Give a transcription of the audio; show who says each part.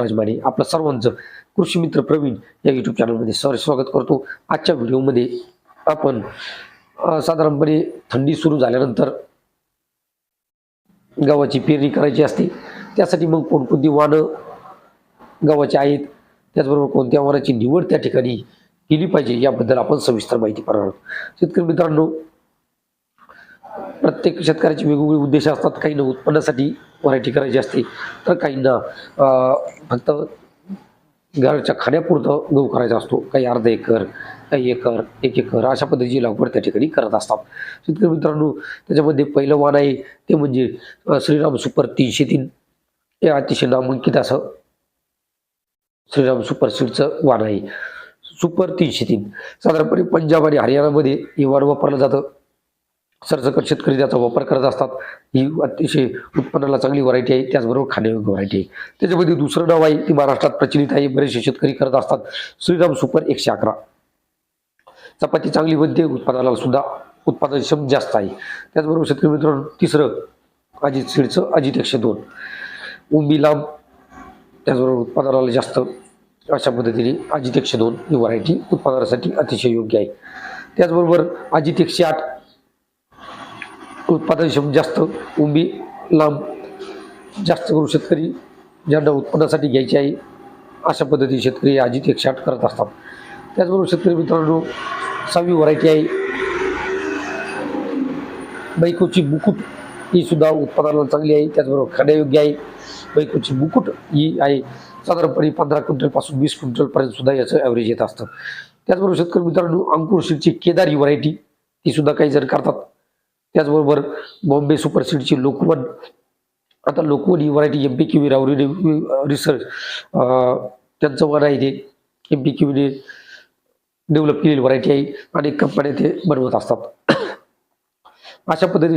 Speaker 1: राजमाने आपलं सर्वांचं. कृषी मित्र प्रवीण या युट्यूब चॅनलमध्ये सर स्वागत करतो. आजच्या व्हिडिओमध्ये आपण साधारणपणे थंडी सुरू झाल्यानंतर गव्हाची पेरणी करायची असते. त्यासाठी मग कोणकोणती वाहनं गव्हाची आहेत त्याचबरोबर कोणत्या वाहनाची निवड त्या ठिकाणी केली पाहिजे याबद्दल आपण सविस्तर माहिती पाहणार आहोत. शेतकरी मित्रांनो प्रत्येक शेतकऱ्याचे वेगवेगळे उद्देश असतात. काहींना उत्पन्नासाठी व्हरायटी करायची असते तर काहींना फक्त घरच्या खाण्यापुरतं गहू करायचा असतो. काही अर्धा एकर काही एकर एक एकर अशा पद्धतीची लागवड त्या ठिकाणी करत असतात. शेतकरी मित्रांनो त्याच्यामध्ये पहिलं वाण आहे ते म्हणजे श्रीराम सुपर तीनशे तीन. हे अतिशय नामांकित असं श्रीराम सुपर सीडचं वाण आहे. सुपर तीनशे तीन. साधारणपणे पंजाब आणि हरियाणामध्ये हे वाण वापरलं जातं. सरसकट शेतकरी त्याचा वापर करत असतात. ही अतिशय उत्पन्नाला चांगली व्हरायटी आहे. त्याचबरोबर खाण्यायोग्य व्हरायटी आहे. त्याच्यामध्ये दुसरं नाव आहे ती महाराष्ट्रात प्रचलित आहे. बरेचसे शेतकरी करत असतात. श्रीराम सुपर एकशे अकरा. चपाती चांगली बनते उत्पादनाला सुद्धा उत्पादन क्षम जास्त आहे. त्याचबरोबर शेतकरी मित्रांनो तिसरं अजित सीडचं अजित एकशे दोन. उंबी लांब त्याचबरोबर उत्पादनाला जास्त अशा पद्धतीने अजित एकशे दोन ही व्हरायटी उत्पादनासाठी अतिशय योग्य आहे. त्याचबरोबर अजित एकशे आठ उत्पादनक्षम जास्त उंबी लांब जास्त करून शेतकरी ज्यांना उत्पन्नासाठी घ्यायचे आहे अशा पद्धतीने शेतकरी अजित एक शाट करत असतात. त्याचबरोबर शेतकरी मित्रांनो सहावी व्हरायटी आहे. बैकोची मुकुट ही सुद्धा उत्पादनाला चांगली आहे. त्याचबरोबर खाण्यायोग्य आहे. बैकोची मुकुट ही आहे साधारणपणे पंधरा क्विंटलपासून वीस क्विंटलपर्यंत सुद्धा याचं ॲव्हरेज येत असतं. त्याचबरोबर शेतकरी मित्रांनो अंकुर सीडची केदारी ही व्हरायटी ती सुद्धा काही जण करतात. त्याचबरोबर बॉम्बे सुपर सीडची लोकवन. आता लोकवन ही variety M P Q Rahuri research त्यांचं वन आहे ते. एम पी क्यूने डेव्हलप केलेली व्हरायटी आहे अनेक कंपन्या ते बनवत असतात. अशा पद्धतीने